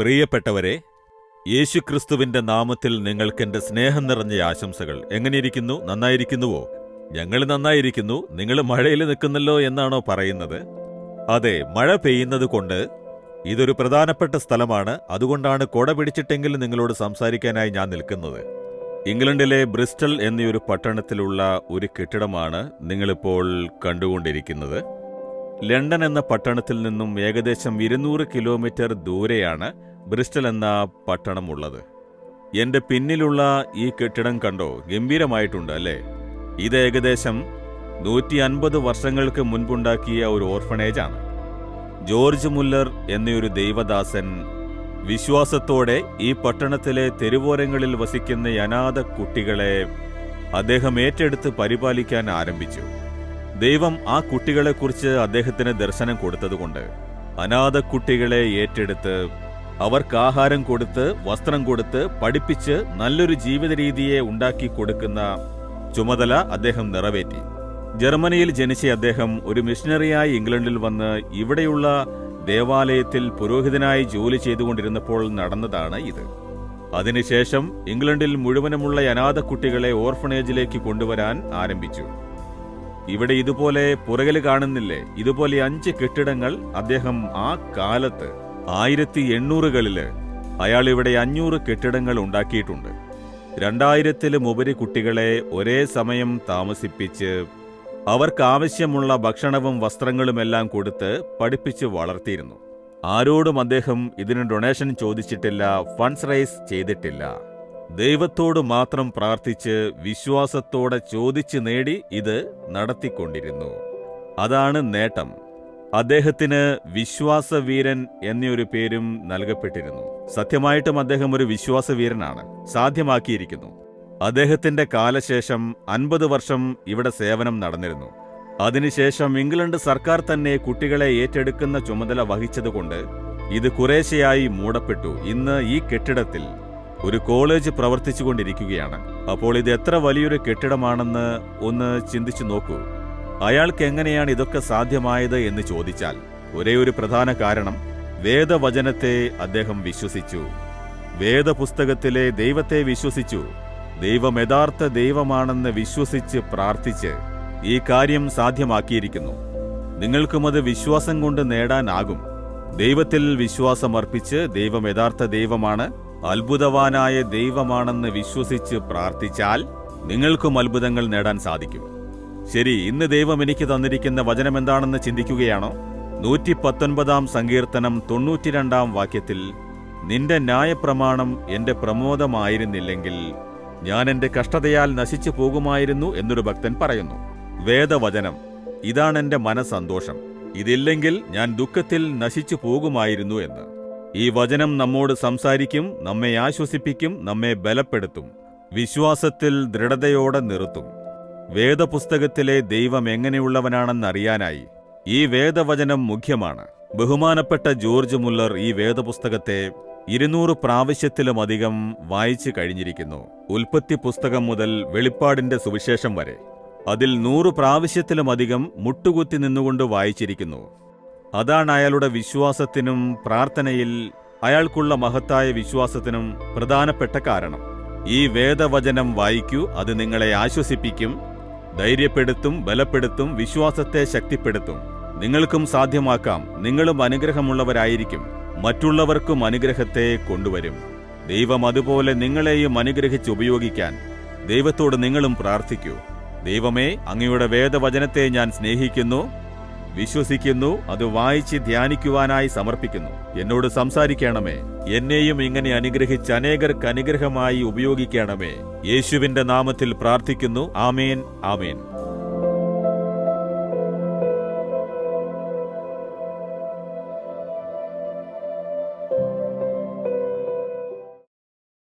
പ്രിയപ്പെട്ടവരെ യേശുക്രിസ്തുവിന്റെ നാമത്തിൽ നിങ്ങൾക്കെന്റെ സ്നേഹം നിറഞ്ഞ ആശംസകൾ. എങ്ങനെയിരിക്കുന്നു? നന്നായിരിക്കുന്നുവോ? ഞങ്ങൾ നന്നായിരിക്കുന്നു. നിങ്ങൾ മഴയിൽ നിൽക്കുന്നല്ലോ എന്നാണോ പറയുന്നത്? അതെ മഴ പെയ്യുന്നത് കൊണ്ട് ഇതൊരു പ്രധാനപ്പെട്ട സ്ഥലമാണ്. അതുകൊണ്ടാണ് കൊട പിടിച്ചിട്ടെങ്കിലും നിങ്ങളോട് സംസാരിക്കാനായി ഞാൻ നിൽക്കുന്നത്. ഇംഗ്ലണ്ടിലെ ബ്രിസ്റ്റൽ എന്നൊരു പട്ടണത്തിലുള്ള ഒരു കെട്ടിടമാണ് നിങ്ങളിപ്പോൾ കണ്ടുകൊണ്ടിരിക്കുന്നത്. ലണ്ടൻ എന്ന പട്ടണത്തിൽ നിന്നും ഏകദേശം ഇരുന്നൂറ് കിലോമീറ്റർ ദൂരെയാണ് ബ്രിസ്റ്റൽ എന്ന പട്ടണം ഉള്ളത് എന്റെ പിന്നിലുള്ള ഈ കെട്ടിടം കണ്ടോ? ഗംഭീരമായിട്ടുണ്ട് അല്ലേ? ഇത് ഏകദേശം നൂറ്റി അൻപത് വർഷങ്ങൾക്ക് മുൻപുണ്ടാക്കിയ ഒരു ഓർഫണേജാണ്. ജോർജ് മുല്ലർ എന്നൊരു ദൈവദാസൻ വിശ്വാസത്തോടെ ഈ പട്ടണത്തിലെ തെരുവോരങ്ങളിൽ വസിക്കുന്ന അനാഥ കുട്ടികളെ അദ്ദേഹം ഏറ്റെടുത്ത് പരിപാലിക്കാൻ ആരംഭിച്ചു. ദൈവം ആ കുട്ടികളെക്കുറിച്ച് അദ്ദേഹത്തിന് ദർശനം കൊടുത്തതുകൊണ്ട് അനാഥ കുട്ടികളെ ഏറ്റെടുത്ത് അവർക്ക് ആഹാരം കൊടുത്ത് വസ്ത്രം കൊടുത്ത് പഠിപ്പിച്ച് നല്ലൊരു ജീവിത രീതിയെ ഉണ്ടാക്കി കൊടുക്കുന്ന ചുമതല അദ്ദേഹം നിറവേറ്റി. ജർമ്മനിയിൽ ജനിച്ച അദ്ദേഹം ഒരു മിഷനറിയായി ഇംഗ്ലണ്ടിൽ വന്ന് ഇവിടെയുള്ള ദേവാലയത്തിൽ പുരോഹിതനായി ജോലി ചെയ്തുകൊണ്ടിരുന്നപ്പോൾ നടന്നതാണ് ഇത്. അതിനുശേഷം ഇംഗ്ലണ്ടിൽ മുഴുവനുമുള്ള അനാഥ കുട്ടികളെ ഓർഫണേജിലേക്ക് കൊണ്ടുവരാൻ ആരംഭിച്ചു. ഇവിടെ ഇതുപോലെ പുറകിൽ കാണുന്നില്ലേ? ഇതുപോലെ അഞ്ച് കെട്ടിടങ്ങൾ അദ്ദേഹം ആ കാലത്ത് ആയിരത്തി എണ്ണൂറുകളിൽ അയാൾ ഇവിടെ അഞ്ഞൂറ് കെട്ടിടങ്ങൾ ഉണ്ടാക്കിയിട്ടുണ്ട്. രണ്ടായിരത്തിലും ഉപരി കുട്ടികളെ ഒരേ സമയം താമസിപ്പിച്ച് അവർക്കാവശ്യമുള്ള ഭക്ഷണവും വസ്ത്രങ്ങളുമെല്ലാം കൊടുത്ത് പഠിപ്പിച്ച് വളർത്തിയിരുന്നു. ആരോടും അദ്ദേഹം ഇതിന് ഡൊണേഷൻ ചോദിച്ചിട്ടില്ല ഫണ്ട്സ് റൈസ് ചെയ്തിട്ടില്ല. ദൈവത്തോട് മാത്രം പ്രാർത്ഥിച്ച് വിശ്വാസത്തോടെ ചോദിച്ചു നേടി ഇത് നടത്തിക്കൊണ്ടിരുന്നു. അതാണ് നേട്ടം. അദ്ദേഹത്തിന് വിശ്വാസവീരൻ എന്നൊരു പേരും നൽകപ്പെട്ടിരുന്നു. സത്യമായിട്ടും അദ്ദേഹം ഒരു വിശ്വാസവീരനാണ്. സാധ്യമാക്കിയിരിക്കുന്നു. അദ്ദേഹത്തിന്റെ കാലശേഷം അൻപത് വർഷം ഇവിടെ സേവനം നടന്നിരുന്നു. അതിനുശേഷം ഇംഗ്ലണ്ട് സർക്കാർ തന്നെ കുട്ടികളെ ഏറ്റെടുക്കുന്ന ചുമതല വഹിച്ചതുകൊണ്ട് ഇത് കുറേശ്ശെയായി മൂടപ്പെട്ടു. ഇന്ന് ഈ കെട്ടിടത്തിൽ ഒരു കോളേജ് പ്രവർത്തിച്ചുകൊണ്ടിരിക്കുകയാണ്. അപ്പോൾ ഇത് എത്ര വലിയൊരു കെട്ടിടമാണെന്ന് ഒന്ന് ചിന്തിച്ചു നോക്കൂ. അയാൾക്ക് എങ്ങനെയാണ് ഇതൊക്കെ സാധ്യമായത് എന്ന് ചോദിച്ചാൽ ഒരേ ഒരു പ്രധാന കാരണം വേദവചനത്തെ അദ്ദേഹം വിശ്വസിച്ചു. വേദപുസ്തകത്തിലെ ദൈവത്തെ വിശ്വസിച്ചു. ദൈവം യഥാർത്ഥ ദൈവമാണെന്ന് വിശ്വസിച്ച് പ്രാർത്ഥിച്ച് ഈ കാര്യം സാധ്യമാക്കിയിരിക്കുന്നു. നിങ്ങൾക്കും അത് വിശ്വാസം കൊണ്ട് നേടാനാകും. ദൈവത്തിൽ വിശ്വാസമർപ്പിച്ച് ദൈവം യഥാർത്ഥ ദൈവമാണ് അത്ഭുതവാനായ ദൈവമാണെന്ന് വിശ്വസിച്ച് പ്രാർത്ഥിച്ചാൽ നിങ്ങൾക്കും അത്ഭുതങ്ങൾ നേടാൻ സാധിക്കും. ശരി ഇന്ന് ദൈവം എനിക്ക് തന്നിരിക്കുന്ന വചനം എന്താണെന്ന് ചിന്തിക്കുകയാണോ? നൂറ്റി പത്തൊൻപതാം സങ്കീർത്തനം തൊണ്ണൂറ്റിരണ്ടാം വാക്യത്തിൽ നിന്റെ ന്യായപ്രമാണം എന്റെ പ്രമോദമായിരുന്നില്ലെങ്കിൽ ഞാൻ എന്റെ കഷ്ടതയാൽ നശിച്ചു പോകുമായിരുന്നു എന്നൊരു ഭക്തൻ പറയുന്നു. വേദവചനം ഇതാണ് എന്റെ മനസന്തോഷം ഇതില്ലെങ്കിൽ ഞാൻ ദുഃഖത്തിൽ നശിച്ചു പോകുമായിരുന്നു എന്ന്. ഈ വചനം നമ്മോട് സംസാരിക്കും നമ്മെ ആശ്വസിപ്പിക്കും നമ്മെ ബലപ്പെടുത്തും. വിശ്വാസത്തിൽ ദൃഢതയോടെ നിർത്തും. വേദപുസ്തകത്തിലെ ദൈവം എങ്ങനെയുള്ളവനാണെന്നറിയാനായി ഈ വേദവചനം മുഖ്യമാണ്. ബഹുമാനപ്പെട്ട ജോർജ് മുല്ലർ ഈ വേദപുസ്തകത്തെ ഇരുന്നൂറ് പ്രാവശ്യത്തിലുമധികം വായിച്ചു കഴിഞ്ഞിരിക്കുന്നു. ഉൽപ്പത്തി പുസ്തകം മുതൽ വെളിപ്പാടിന്റെ സുവിശേഷം വരെ. അതിൽ നൂറ് പ്രാവശ്യത്തിലുമധികം മുട്ടുകുത്തി നിന്നുകൊണ്ട് വായിച്ചിരിക്കുന്നു. അതാണ് അയാളുടെ വിശ്വാസത്തിനും പ്രാർത്ഥനയിൽ അയാൾക്കുള്ള മഹത്തായ വിശ്വാസത്തിനും പ്രധാനപ്പെട്ട കാരണം. ഈ വേദവചനം വായിക്കൂ അത് നിങ്ങളെ ആശ്വസിപ്പിക്കും ധൈര്യപ്പെടുത്തും ബലപ്പെടുത്തും വിശ്വാസത്തെ ശക്തിപ്പെടുത്തും. നിങ്ങൾക്കും സാധ്യമാക്കാം. നിങ്ങളും അനുഗ്രഹമുള്ളവരായിരിക്കും. മറ്റുള്ളവർക്കും അനുഗ്രഹത്തെ കൊണ്ടുവരും. ദൈവം അതുപോലെ നിങ്ങളെയും അനുഗ്രഹിച്ച് ഉപയോഗിക്കാൻ ദൈവത്തോട് നിങ്ങളും പ്രാർത്ഥിക്കൂ. ദൈവമേ അങ്ങയുടെ വേദവചനത്തെ ഞാൻ സ്നേഹിക്കുന്നു വിശ്വസിക്കുന്നു അത് വായിച്ച് ധ്യാനിക്കുവാനായി സമർപ്പിക്കുന്നു. എന്നോട് സംസാരിക്കണമേ. എന്നെയും ഇങ്ങനെ അനുഗ്രഹിച്ച് അനേകർക്ക് അനുഗ്രഹമായി ഉപയോഗിക്കണമേ. യേശുവിന്റെ നാമത്തിൽ പ്രാർത്ഥിക്കുന്നു. ആമേൻ ആമേൻ.